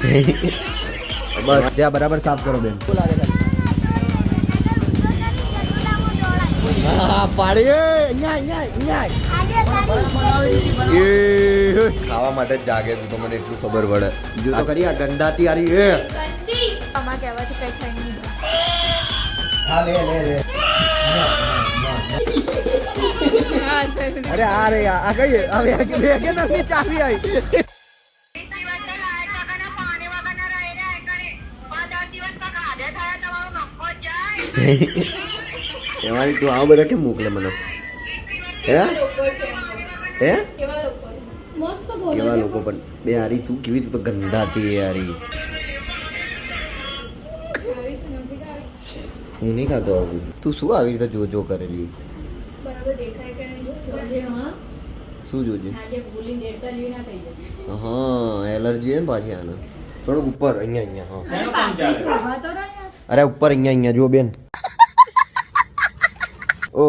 બસ ત્યાં બરાબર સાફ કરો બેન. ખાવા માટે જ જાગે તું તો મને એટલું ખબર પડે. જો તો કરી આ ગંદાતી આરી એ ગંદી અમારા કહેવાથી કઈ થઈ નહીં. હા લે લે લે. હા સર અરે આ રે આ કઈ? વેગ- ચાવી આવી. એમાંથી તું આવા બધા કેમ મોકલે મને? હે? હે? કેવા લોકો પણ? બે હારી તું કેવી તું તો યારી છે, નજીક આવી. હું નહીં ખાતો આવું. તું શું આવી રીતે જો જો કરેલી? શું જોજે? હા એલર્જી હે ને પાછી આને. થોડુંક ઉપર અહીંયા અહીંયા હા. યાર. અરે ઉપર અહીંયા અહીંયા. જો બેન. ઓ.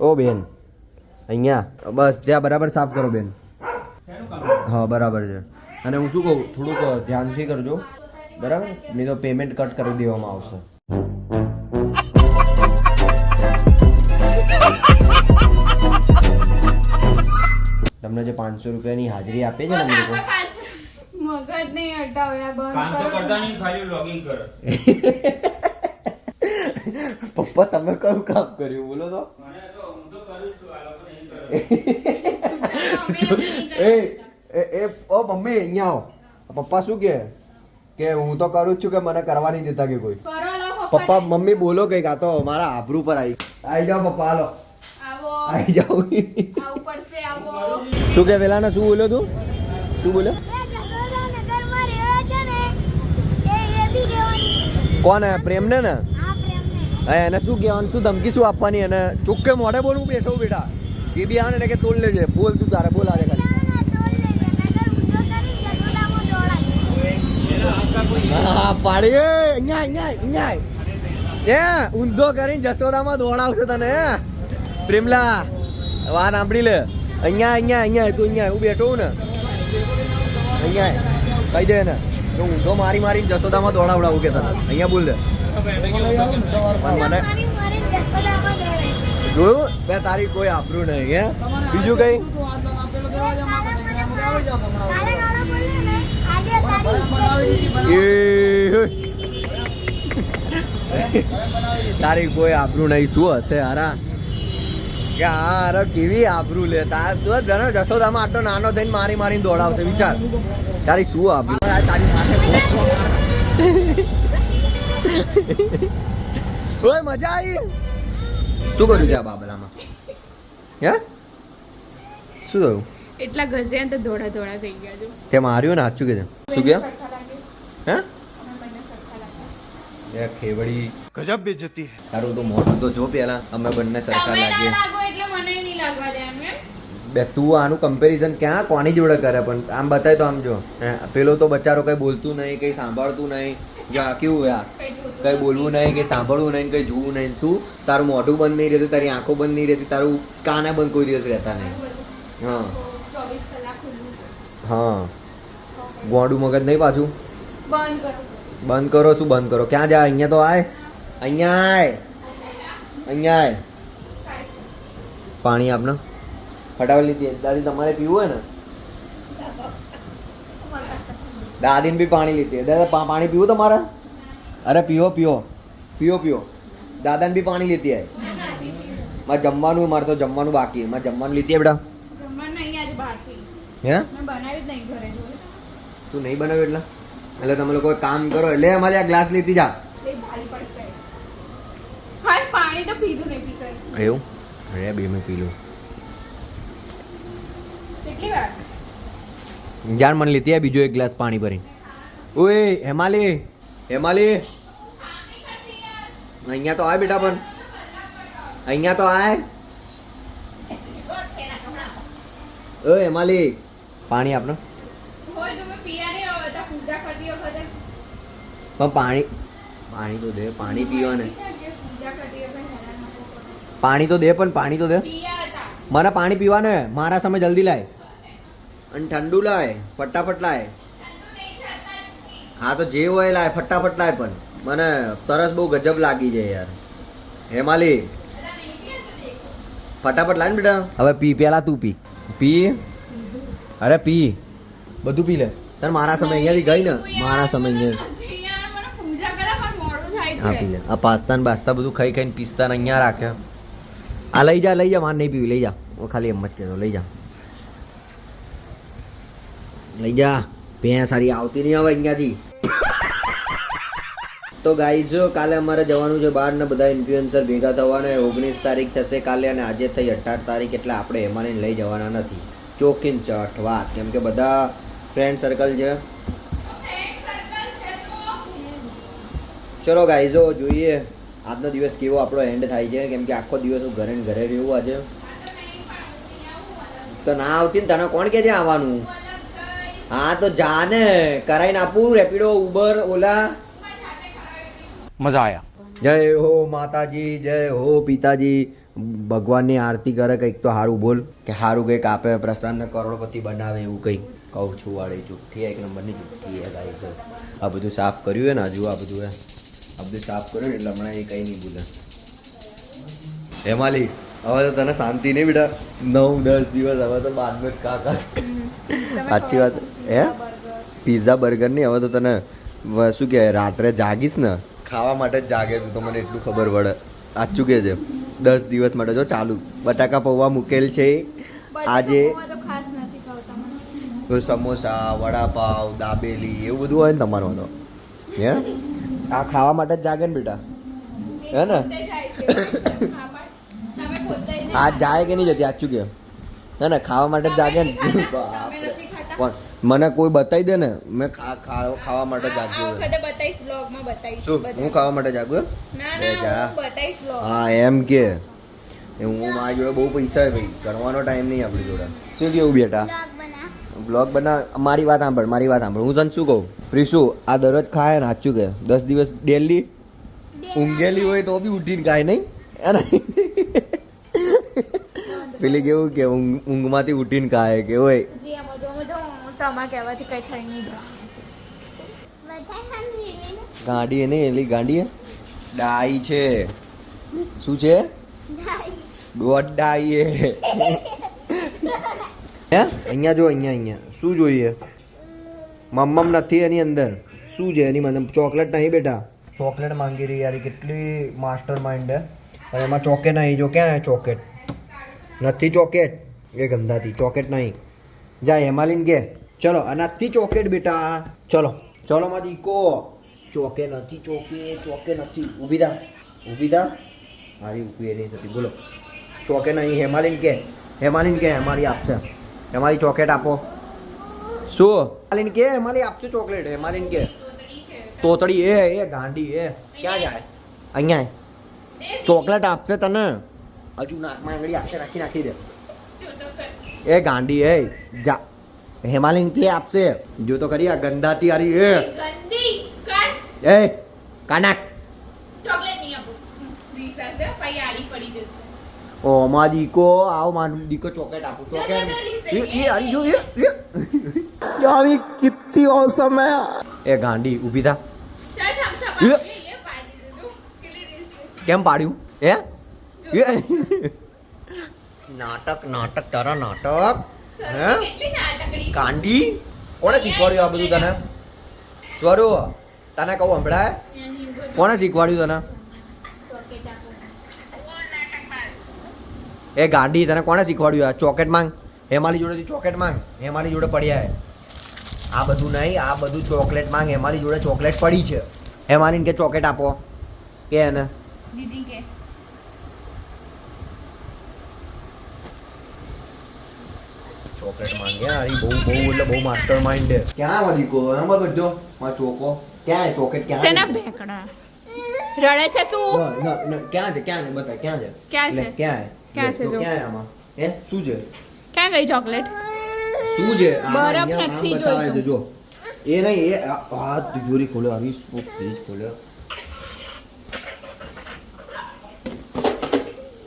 ઓ બેન. અહીંયા. બસ ત્યાં બરાબર સાફ કરો બેન. હા બરાબર છે. અને હું શું કહું થોડુંક ધ્યાનથી કરજો. બરાબર? નહીં તો પેમેન્ટ કટ કરી દેવામાં આવશે. તમને જે પાંચસો રૂપિયાની હાજરી આપે છે ને લોકો? મગજ નહીં હટાવો યાર બંધ કામ તો કરો. કરતા નહીં ખાલી લોગિંગ કરો. પપ્પા તમે કયું કામ કર્યું? બોલો તો. મને તો હું તો કરું જ છું આ લોકો નહીં કરે એ એ એ ઓ મમ્મી અહીંયા આવો. પપ્પા શું કે? કે હું તો કરું જ છું કે મને કરવા નહીં દેતા કે કોઈ. પપ્પા મમ્મી બોલો કંઈક. આ તો મારા આબરૂ પર આવી. આવી જાઓ પપ્પા હાલો. આવી. જાઓ. શું કે પેલા ને શું બોલ્યો તું? શું બોલ્યો? કોણ હે પ્રેમ ને ને? એને શું કહેવાનું, શું ધમકી શું આપવાની એને? ચોખ્ખે મોઢે બોલવું બેઠો બેટા. જે બી આવે ને એને કે તોડ લેજે. બોલ તું તારે, બોલ આજે ખાલી. હા, પાડી. અહીંયા અહીંયા અહીંયા એ, ઊંધો કરીને જસોદામાં દોડાવશે તને, હે? પ્રેમલા, વાત સાંભળી લે. અહીંયા અહીંયા અહીંયા, તું અહીંયા, હું બેઠો ને. અહીંયા, કહી દે ને તો ઊંધો મારી મારીને જસોદામાં દોડાવડાવું કે તને. અહીંયા બોલ દે જોયું? બે તારી કોઈ આપણું નહીં, હે? બીજું કઈ? તારી કોઈ આપણું નહીં, શું હશે, હારા? કે હા અરે કેવી આબરૂ લે? તાર તું જણો જશોદામાં આટલો નાનો થઈને મારી મારીને દોડાવશે, વિચાર. તારી શું આપણું તારી ઓય મજા આવી શું કર્યું ત્યાં બાબરામાં? હે? શું થયું? એટલા ગઝિયા તો ધોળા ધોળા થઈ ગયા છે. તે માર્યું ને હાચું કે શું કે હે? ખેવડી. ગજબ બેજતી તારું તો મોઢું તો જો પેલા અમે બંને સરખા લાગીએ એટલે મને નહીં લાગવા દે એમ? બે, તું આનું કમ્પેરિઝન ક્યાં, કોની જોડે કરે? પણ આમ બતાય તો આમ જો. પેલો તો બચારો કઈ બોલતું નહીં, કઈ સાંભળતું નહીં. જો, કેવું યાર? કઈ બોલવું નહીં, કઈ સાંભળવું નહીં, કઈ જોવું નહીં. તું તારું મોઢું બંધ નહીં રહેતું, તારી આંખો બંધ નહીં રહેતી, તારું કાને બંધ કોઈ દિવસ રહેતા નહીં. હા. હા. ગોડું મગજ નહીં પાછું? બંધ કરો, શું બંધ કરો? ક્યાં જાય? અહીંયા તો આય. અહીંયા આય. અહીંયા આય. પાણી આપને? ફટાફટ લીધી. દાદી તમારે પીવું હોય ને? દાદીને બી પાણી લીધી. દાદા પાણી પીવું તમારે? અરે પીવો પીવો પીવો પીવો દાદાને બી પાણી લેતી આય. મારે જમવાનું મારે તો જમવાનું બાકી. મારે જમવાનું લીધી બેટા? હે? તું નહીં બનાવ્યું એટલે? એટલે તમે લોકો કામ કરો. એટલે અમારે આ ગ્લાસ લીધી જા. એવું? અરે બે મેં પી લઉં કેટલી વાર? જાન મને લીધી આ બીજો એક ગ્લાસ પાણી ભરી ઓય હેમાલી હેમાલી. અહીંયા તો આય બેટા પણ. અહીંયા તો આય. ઓય હેમાલી. પાણી આપને. પણ પાણી પાણી તો દે પાણી પીવાને. પાણી તો દે પણ પાણી તો દે. મને પાણી પીવાને મારા સામે જલ્દી લાય. અને ઠંડુ લાય ફટાફટ લાય. હા તો જે હોય લાય ફટાફટ લાય પણ. મને તરસ બહુ ગજબ લાગી જાય યાર. હેમાલી ફટાફટ લાય ને બેટા. હવે પી પેલા તું પી. પી? અરે પી. બધું પી લે. તાર મારા સમય અહીંયાથી ગઈ ને. મારા સમય અહીંયા. નથી યાર, મને પૂજા કરે પણ મોડું થાય હા છે. પી લે. આ પાસ્તા ને બાસ્તા બધું ખાઈ ખાઈને પિસ્તા અહીંયા રાખે આ લઈ જા લઈ જા માર નહીં પીવી લઈ જા. હું ખાલી એમ જ કહેતો લઈ જા. લઈ જા. ભેં સારી આવતી નહીં હવે અહીંયાથી. તો ગાઈઝ કાલે અમારે જવાનું છે બહાર ને બધા ઇન્ફ્લુએન્સર ભેગા થવાના, ઓગણીસ તારીખ થશે કાલે અને આજે થઈ અઢાર તારીખ, એટલે આપણે એમાં લઈ જવાના નથી. ચોકીન ચટ, વાત. કેમ કે બધા ફ્રેન્ડ સર્કલ છે. ચલો ગાઈઝો જોઈએ આજનો દિવસ કેવો આપણો એન્ડ થાય છે. કેમ કે આખો દિવસ હું ઘરે ઘરે રહ્યું આજે. તો ના આવતી ને તને કોણ કે છે આવવાનું? હા તો જા ને કરાઈને આપું રેપિડો ઉબર ઓલા. મજા આયા. જય હો માતાજી જય હો પિતાજી. ભગવાનની આરતી કરે કંઈક તો સારું બોલ. કે સારું કંઈક આપે પ્રસન્ન કરોડપતિ બનાવે એવું કંઈક. કહું છું વાળી ચૂઠ્ઠી એક નંબરની ચૂઠ્ઠી એ ગાઈસ આ બધું સાફ કર્યું હે ને હજુ આ બધું હે. આ બધું સાફ કર્યું એટલે હમણાં એ કંઈ નહીં ભૂલે હેમાલી હવે તો તને શાંતિ નહીં બેટા. નવ દસ દિવસ હવે તો બાદમાં જ કાકા. સાચી વાત. હે? પિઝા બર્ગર નહીં હવે તો તને શું કહેવાય રાત્રે જાગીશ ને ખાવા માટે જ જાગે તું તો મને એટલું ખબર પડે આચું કે છે? દસ દિવસ માટે જો ચાલુ. બટાકા પૌવા મૂકેલ છે. આજે. સમોસા વડાપાવ દાબેલી એવું બધું હોય ને તમારું તો. હે? આ ખાવા માટે જ જાગે ને બેટા. હે ને? આ જાય કે નહીં જતી? આચું કે હે ને? ખાવા માટે જ જાગે ને? પણ મને કોઈ બતાવી દે ને મેં ખાવા માટે જાગ્યું બતાવીશ હું ખાવા માટે જાગ્યો. બતાવીશ હા એમ કે. હું મારી જોડે બહુ પૈસા છે ભાઈ. કરવાનો ટાઈમ નહીં આપણી જોડે. શું કેવું બેટા? બ્લોગ બનાવ. મારી વાત સાંભળ મારી વાત સાંભળ. હું તને શું કહું? પ્રીશુ આ દરરોજ ખાય ને સાચું કે? દસ દિવસ ડેલી ઊંઘેલી હોય તો બી ઉઠીને ખાય નહીં? હે પેલી કેવું કે ઊંઘ ઊંઘમાંથી ઉઠીને ખાય કે હોય? નહીં જાય. ગાંડી એને એલી ગાંડી ડાઈ છે. શું છે? દોઢ ડાઈ હે? અહીંયા જો, અહીંયા અહીંયા. શું જોઈએ? મમ્મમ નથી એની અંદર. શું છે એની મને ચોકલેટ નહીં બેટા? ચોકલેટ માંગી રહી યાર કેટલી માસ્ટર માઇન્ડ હે. અને એમાં ચોકેટ નહીં. જો, ક્યાં ચોકેટ નથી ચોકેટ એ ગંદાથી. ચોકેટ નહીં. જા લઈને કે. ચલો આ નથી ચોકેટ બેટા. ચલો ચલો માં દીકો ચોકે નથી ચોકે ચોકે નથી. ઊભી થા ઊભી થા. મારી ઊભી નહીં થતી બોલો. ચોકે નહીં, હેમાલીન કે હેમાલીન કે હેમાલી આપશે. હેમાલી ચોકેટ આપો. શું? હેમાલીન કે હેમાલી આપશે ચોકલેટ. હેમાલીન કે. તોતડી, એ એ, ગાંડી, એ. ક્યાં જાય? અહીંયા ચોકલેટ આપશે તને. હજુ નાકમાં આંગળી આપશે રાખી નાખી દે. એ ગાંડી, એ, જા. હેમાલીન કે આપશે જો તો ખરી આ ગંદાતી આરી એ ગંદી કર એ કાનાક ચોકલેટ નહીં આપું રીસા પછી આડી પડી જશે ઓ માં દીકો આવો માં દીકો ચોકલેટ આપો ચોકલેટ એ એ આરી જો એ યારી કિત્તી ઓસમ હે એ ગાંડી ઊભી થા કેમ પાડ્યું હે નાટક નાટક તારા નાટક હે? કાંડી કોણે શીખવાડ્યું આ બધું તને? સ્વરૂ તને કહું હંભળાય? કોણે શીખવાડ્યું તને? એ ગાંડી તને કોણે શીખવાડ્યું આ? ચોકેટ માંગ. હેમાલી જોડેથી ચોકેટ માંગ. હેમાલી જોડે પડ્યા આ બધું નહીં આ બધું ચોકલેટ માંગ. હેમાલી જોડે ચોકલેટ પડી છે. હેમાલીને કે ચોકેટ આપો. કે એને? દીદી કે. ચોકલેટ માંગ્યા અરે બહુ બહુ એટલે બહુ માસ્ટર માઇન્ડ છે. ક્યાં વાળી કો એમાં બધો? માં ચોકો? ક્યાં ચોકેટ ક્યાં સેના ભેંકડા? રડે છે શું બ- ન- ન- ક્યાં છે? ક્યાં છે? બતા ક્યાં છે? ક્યાં છે? ક્યાં છે? ક્યાં છે જો? ક્યાં આમાં? હે? શું છે? ક્યાં ગઈ ચોકલેટ? શું છે? બરફ નથી બતાવે જો. એ નહીં એ હાથ આ તિજોરી ખોલ્યો આવી ફ્રીજ ખોલ્યો.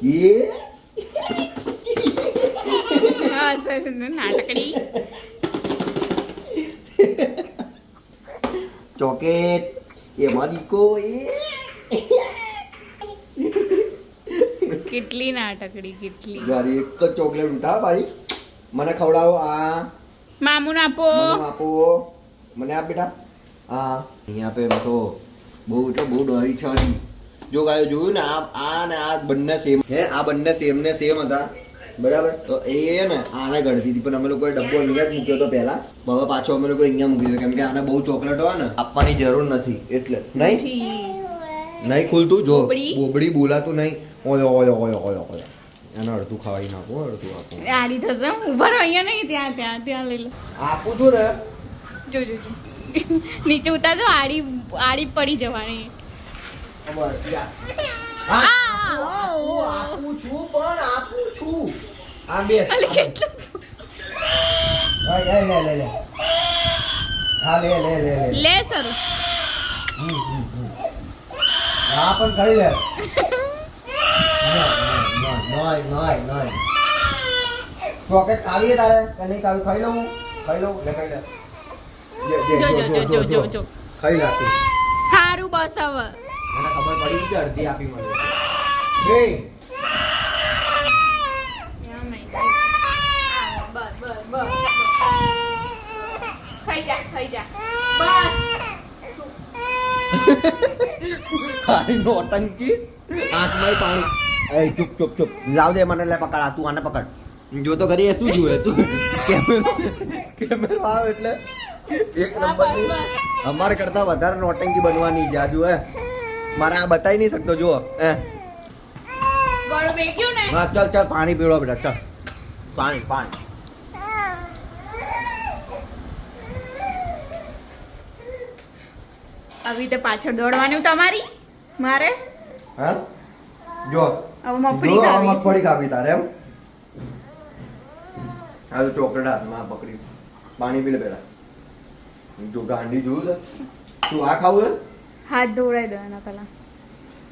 એ? હા નાટકડી ચોકેટ એમાં દીકો કેટલી નાટકડી કેટલી જારી એક જ ચોકલેટ ઉઠા ભાઈ મને ખવડાવો આ મામુન આપો આપો મને આપ બેટા હા અહીંયા પે તો બહુ તો બહુ ડરી છે જો ગાયો જોયું ને આ આ ને આ બંને સેમ હે આ બંને સેમ ને સેમ હતા બરાબર? તો એ ને આને ગળતી હતી. પણ અમે લોકોએ ડબ્બો અહીંયા જ મૂક્યો હતો પહેલા. હવે પાછો અમે લોકો અહીંયા મૂકી દીધો. કેમ કે આને બહુ ચોકલેટ હોય ને આપવાની જરૂર નથી. એટલે નહીં? નહીં ખુલતું? જો બોબડી? બોબડી બોલાતું નહીં. ઓય ઓય ઓય ઓય ઓય. એને અડધું ખાવાઈ નાખો અડધું આપો. આડી થશે. ઊભા અહીંયા નહીં ત્યાં ત્યાં ત્યાં લઈ લો. આપું છું ને. જો જો જો. નીચે ઉતારજો આડી આડી પડી જવાની. બસ જા. હા, આપું છું પણ આપું છું. આ બે અલે કેટલું હા, લે લે લે લે. હા લે લે લે લે. લે સર. હમ, હમ, હમ. હા પણ ખાઈ લે. નોય નોય નોય ચોકેટ ખાવી તારે? કે નહીં કાવી ખાઈ લઉં ખાઈ લઉં? લે ખાઈ લે. જે, જે, જો, જો, જો, જો, જો, જો. ખાઈ લે સારું બસ હવે. મને ખબર પડી કે અડધી આપી મને. બસ બસ જા ખાઈ જા બસ ખાલી લાવ દે મને લે પકડ તું આને પકડ. જો તો કરી એ શું જુએ, શું? કેમેરો કેમેરો આવે એટલે એક નંબર. અમારે કરતા વધારે નોટંકી બનવાની જાજુ હે. મારે આ બતાવી નહીં શકતો, જુઓ, હે. ગળું વેગ્યું ને? હા ચાલ ચાલ પાણી પીવડો બેટા ચાલ. પાણી પાણી. આવી રીતે પાછળ દોડવાનું તમારી? મારે? હા? જો. હવે મગફળી ખાવી. મગફળી ખાવી તારે એમ? હા તો ચોકલેટ હાથમાં પકડી. પાણી પી લે પેલા. જો ગાંડી જોયું તું આ ખાવું હાથ ધોવડાવી દો એના પહેલા.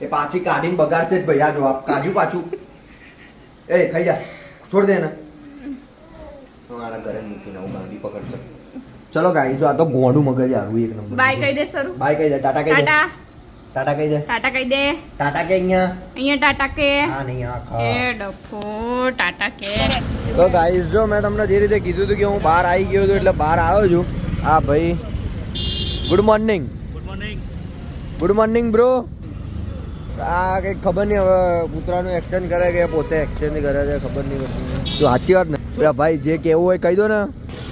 એ પાછી કાઢીને બગાડશે જ ભાઈ. આ જો આપ કાઢ્યું પાછું. એ ખાઈ જા. છોડ દે એને. મારા ઘરે મૂકીને આવું ગાંડી પકડશે ચલો ગાઈ જો આ તો ગોંડું મગજ આરું એક નંબર બાય કહી દે સર બાય કહી દે. ટાટા કહી દે. ટાટા. ટાટા કહી દે. ટાટા કહી દે. ટાટા કે અહીંયા? અહીંયા ટાટા કે. હા નહીં આ એ ડફો ટાટા કે. તો ગાઈસ જો મેં તમને જે રીતે કીધું હતું કે હું બહાર આવી ગયો છું એટલે બહાર આવ્યો છું. હા ભાઈ. Good morning good morning good morning bro આ કંઈક ખબર નહીં, હવે કૂતરાનું એક્સચેન્જ કરે કે પોતે એક્સચેન્જ કરે છે, ખબર નહીં પડતી તો સાચી વાત ને? પેલા ભાઈ, જે કહેવું હોય કહી દો ને.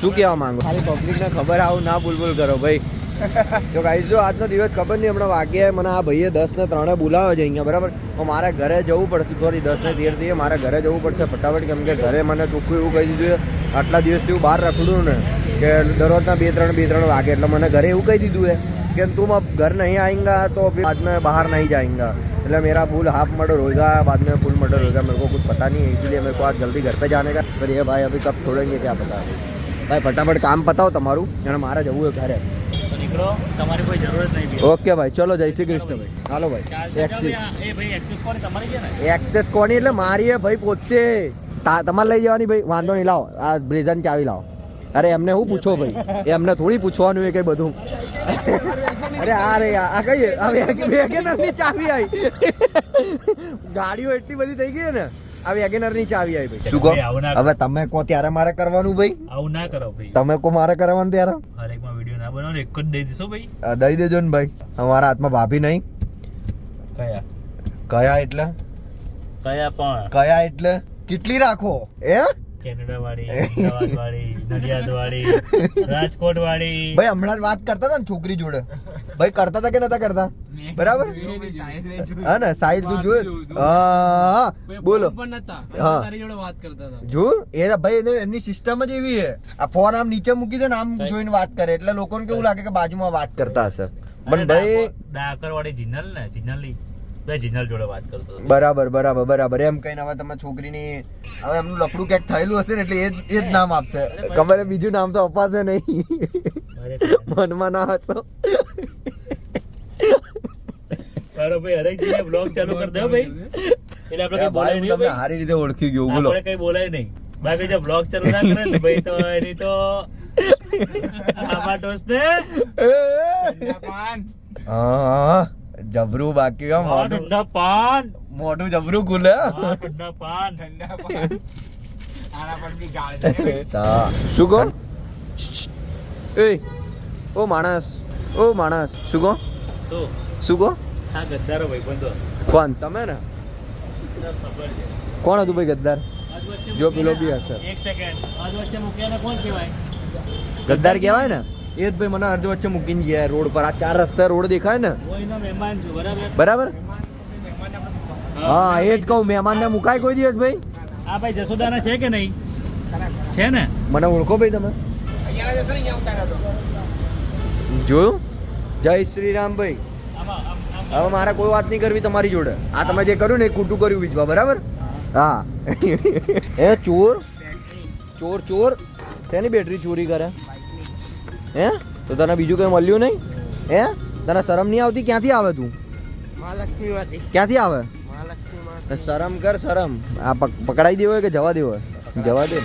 શું કહેવા માંગો? ખાલી પબ્લિકને ખબર આવું ના ભૂલભૂલ કરો ભાઈ. તો ગાઈઝ જો આજનો દિવસ ખબર નહીં, હમણાં વાગ્યા મને આ ભાઈએ દસ ને ત્રણે બોલાવ્યો છે અહીંયા, બરાબર? તો મારે ઘરે જવું પડશે સોરી દસ ને તેર થઈએ મારે ઘરે જવું પડશે ફટાફટ, કેમ કે ઘરે મને ચોખ્ખું એવું કહી દીધું આટલા દિવસથી હું બહાર રખડું ને, કે દરરોજના બે ત્રણ બે ત્રણ વાગે, એટલે મને ઘરે એવું કહી દીધું હે કે તું ઘર નહીં આવીંગા તો આજ મેં બહાર નહીં જાઈંગા नहीं जाएंगा એટલે मेरा फुल हाफ मर्डर होगा बाद में फुल मर्डर होगा मेरे को कुछ पता नहीं है इसीलिए मेरे को आज जल्दी घर पे जाने का पर ये भाई अभी कब छोड़ेंगे क्या पता भाई फटाफट काम बताओ તમારું અને મારે જવું છે ઘરે તો નીકળો તમારી કોઈ જરૂર જ નહીં ઓકે ભાઈ ચલો જય શ્રી કૃષ્ણ ભાઈ હાલો ભાઈ એક્સિસ એ ભાઈ એક્સેસ કોની તમારી છે ને એક્સેસ કોની એટલે મારી હે ભાઈ પોતે તા- તમારે લઈ જવાની ભાઈ વાંધો નહીં લાવો આ બ્રેઝન ચાવી લાવો અરે એમને હું પૂછો ભાઈ? એમને થોડી પૂછવાનું એ કઈ બધું. અરે આ રે આ કઈ આ વેગેનરની ચાવી આવી ગાડીઓ એટલી બધી થઈ ગઈ ને આ વેગેનરની ચાવી આવી ભાઈ. શું કહો? હવે તમે કો ત્યારે મારે કરવાનું ભાઈ? આવું ના કરો ભાઈ. તમે કો મારે કરવાનું ત્યારે? હરેકમાં વિડિયો ના બનાવો એક જ દઈ દેશો ભાઈ. દઈ દેજો ને ભાઈ. અમારા હાથમાં ભાભી નહીં. કયા? કયા એટલે? કયા પણ? કયા એટલે? કેટલી રાખો? એ કેનેડા વાળી અમદાવાદ વાળી નડિયાદ વાળી રાજકોટ વાળી ભાઈ હમણાં વાત કરતા હતા ને છોકરી જોડે. ભાઈ કરતા હતા કે નતા કરતા? બરાબર? હા ને સાઈઝ તું જોયું. હા બોલો. હા. જો એ ભાઈ એમની સિસ્ટમ જ એવી છે. આ ફોન આમ નીચે મૂકી દે ને આમ જોઈને વાત કરે. એટલે લોકોને કેવું લાગે કે બાજુમાં વાત કરતા હશે. પણ ભાઈ ડાકર વાળી જિનલ ને જિનલ બે જિનલ જોડે વાત કરતો હતો. બરાબર બરાબર બરાબર. એમ કહીને હવે તમે છોકરીની હવે એમનું લફડું ક્યાંક થયેલું હશે ને એટલે એ જ એ જ નામ આપશે. ખબર બીજું નામ તો અપાશે નહીં. મનમાં ના હશો ભાઈ બ્લોગ ચાલુ કરી દો ભાઈ. એટલે આપણે કઈ બોલાય નહીં તમને સારી રીતે ઓળખી ગયો બોલો. આપણે કઈ બોલાય નહીં. બાકી જો બ્લોગ ચાલુ ના કરે ને ભાઈ તો એની તો આમાં ટોસ ને એ, હા. જબરું બાકી હો મોઢું. ઠંડા પાન. મોઢું જબરું ખુલે. હા ઠંડા પાન. હા. શું કહો? એ ઓ માણસ ઓ માણસ. શું કહો? તો શું કહો? હા ગદ્દારો ભાઈબંધો કોણ? તમે ને? ખબર છે. કોણ હતું ભાઈ ગદ્દાર? જો પેલો બી હશે. એક સેકન્ડ આજ વચ્ચે મૂક્યાને કોણ કહેવાય? ગદ્દાર કહેવાય ને? એ જ ભાઈ મને અડધો વચ્ચે મૂકીને ગયા રોડ પર. આ ચાર રસ્તા રોડ દેખાય ને? મહેમાન બરાબર? બરાબર? હા. એ જ કહું મહેમાનને મુકાય કોઈ દિવસ ભાઈ? હા ભાઈ જસોદાના છે કે નહીં? છે ને? મને ઓળખો ભાઈ તમે? જોયું? જય શ્રી રામ ભાઈ હવે મારે કોઈ વાત નહીં કરવી તમારી જોડે. આ તમે જે કર્યું ને એ ખોટું કર્યું બીજવા બરાબર? હા. એ ચોર. ચોર ચોર. શેની બેટરી ચોરી કરે? હે? તો તને બીજું કંઈ મળ્યું નહીં? હે? તને શરમ નહીં આવતી? ક્યાંથી આવે તું? ક્યાંથી આવે? શરમ કર શરમ. આ પક- પકડાઈ દેવો કે જવા દેવો? જવા દે.